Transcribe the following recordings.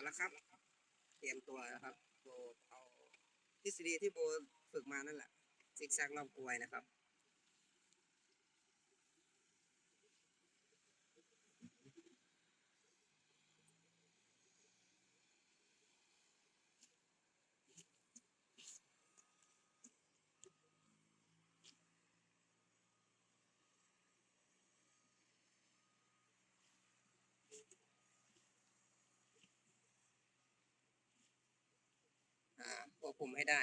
เอาละครับ เตรียมตัวนะครับโบเอาทฤษฎีที่โบฝึกมานั่นแหละซิกแซกรอบกลวยนะครับ อ่าควบคุมให้ได้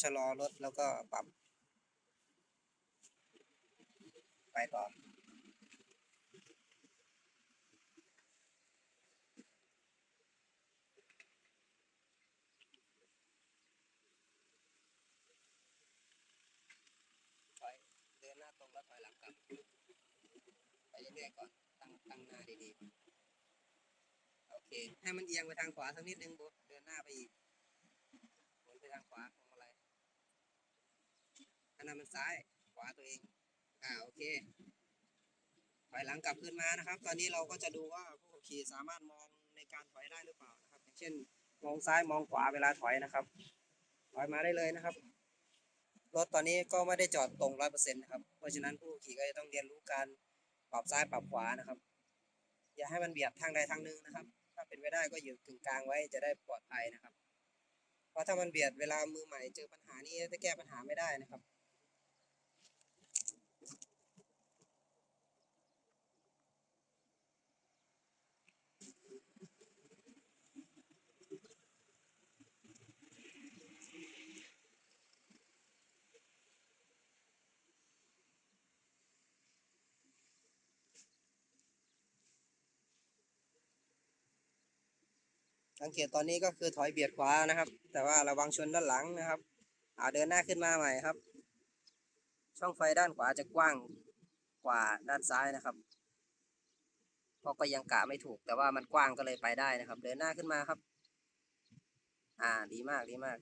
ชะลอรถแล้วก็ปรับ ไปต่อ ถอยเดินหน้าตรงแล้วถอยหลังกลับ ไปเรื่อยๆก่อน ตั้งตั้งหน้าดีๆ โอเค ให้มันเอียงไปทางขวาสักนิดนึงโบเดินหน้าไปอีกหมุนไปทางขวาของอะไรอันนั้นมันซ้าย ขวาตัวเอง อ่า โอเคถอยหลังกลับขึ้นมานะครับ ตอนนี้เราก็จะดูว่าผู้ขับขี่สามารถมองในการถอยได้หรือเปล่านะครับ อย่างเช่น มองซ้ายมองขวาเวลาถอยนะครับ ถอยมาได้เลยนะครับ รถตอนนี้ก็ไม่ได้จอดตรงร้อยเปอร์เซ็นต์นะครับ เพราะฉะนั้นผู้ขี่ก็จะต้องเรียนรู้การปรับซ้ายปรับขวานะครับ อย่าให้มันเบียดทางใดทางหนึ่งนะครับ ถ้าเป็นไปได้ก็อยู่กึ่งกลางไว้จะได้ปลอดภัยนะครับ เพราะถ้ามันเบียดเวลามือใหม่เจอปัญหานี้จะแก้ปัญหาไม่ได้นะครับ สังเกตตอนนี้ก็คือถอยเบียดขวานะครับ แต่ว่าระวังชนด้านหลังนะครับอ่าเดินหน้าขึ้นมาใหม่ครับ ช่องไฟด้านขวาจะกว้างกว่าด้านซ้ายนะครับเพราะก็ยังกะไม่ถูก แต่ว่ามันกว้างก็เลยไปได้นะครับ เดินหน้าขึ้นมาครับ อ่าดีมากดีมาก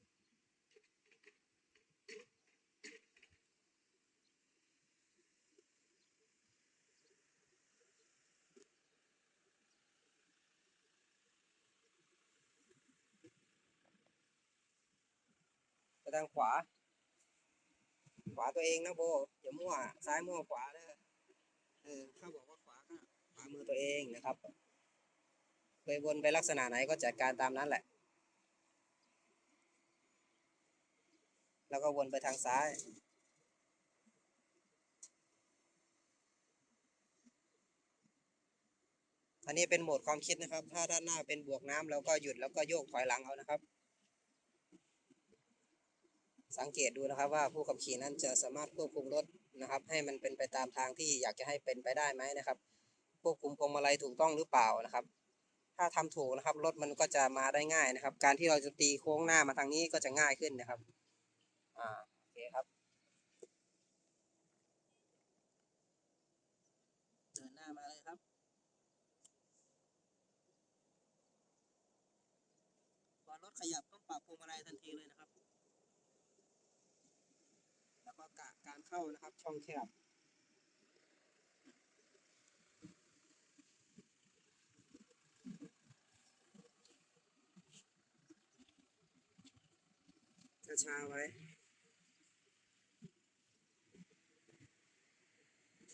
ทางขวา ขวาตัวเองนะโบอย่ามั่วซ้ายมั่วขวาเด้อเออถ้าบอกว่าขวาก็ขวามือตัวเองนะครับเคยวนไปลักษณะไหนก็จัดการตามนั้นแหละ แล้วก็วนไปทางซ้ายอันนี้เป็นโหมดความคิดนะครับ ถ้าด้านหน้าเป็นบวกน้ำเราก็หยุดแล้วก็โยกถอยหลังเอานะครับ สังเกตดูนะครับว่าผู้ขับขี่นั้นจะสามารถควบคุมรถนะครับ ให้มันเป็นไปตามทางที่อยากจะให้เป็นไปได้ไหมนะครับ ควบคุมพวงมาลัยถูกต้องหรือเปล่านะครับ ถ้าทำถูกนะครับรถมันก็จะมาได้ง่ายนะครับ การที่เราจะตีโค้งหน้ามาทางนี้ก็จะง่ายขึ้นนะครับอ่าโอเคครับเดินหน้ามาเลยครับพอรถขยับต้องปรับพวงมาลัยทันทีเลยนะครับ กะการเข้านะครับ ช่องแคบช้าๆไว้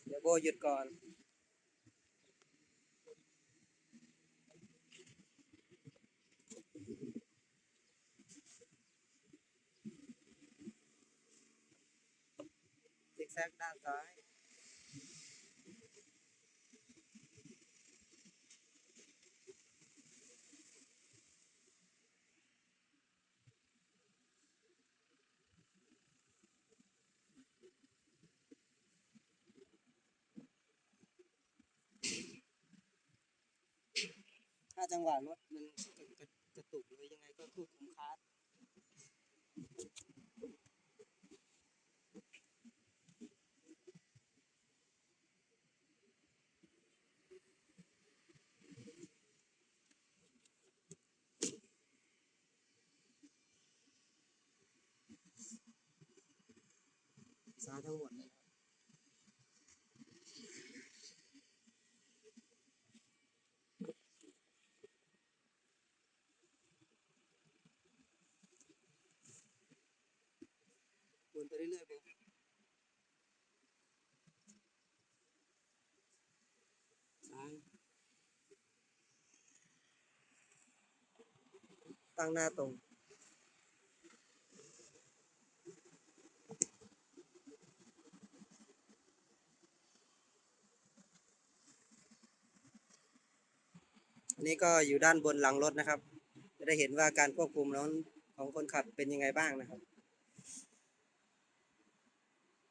เดี๋ยวโบหยุดก่อน ซิกแซกด้านซ้าย ถ้าจังหวะรถมันกระกระกระตุกหรือยังไงก็ควบคุมคลัส ซ้ายทั้งหมดเลยค นไปเรื่อยๆไปซ้ายตั้งหน้าตรงอันนี้ก็อยู่ด้านบนหลังรถนะครับ จะได้เห็นว่าการควบคุมน้องของคนขับเป็นยังไงบ้างนะครับ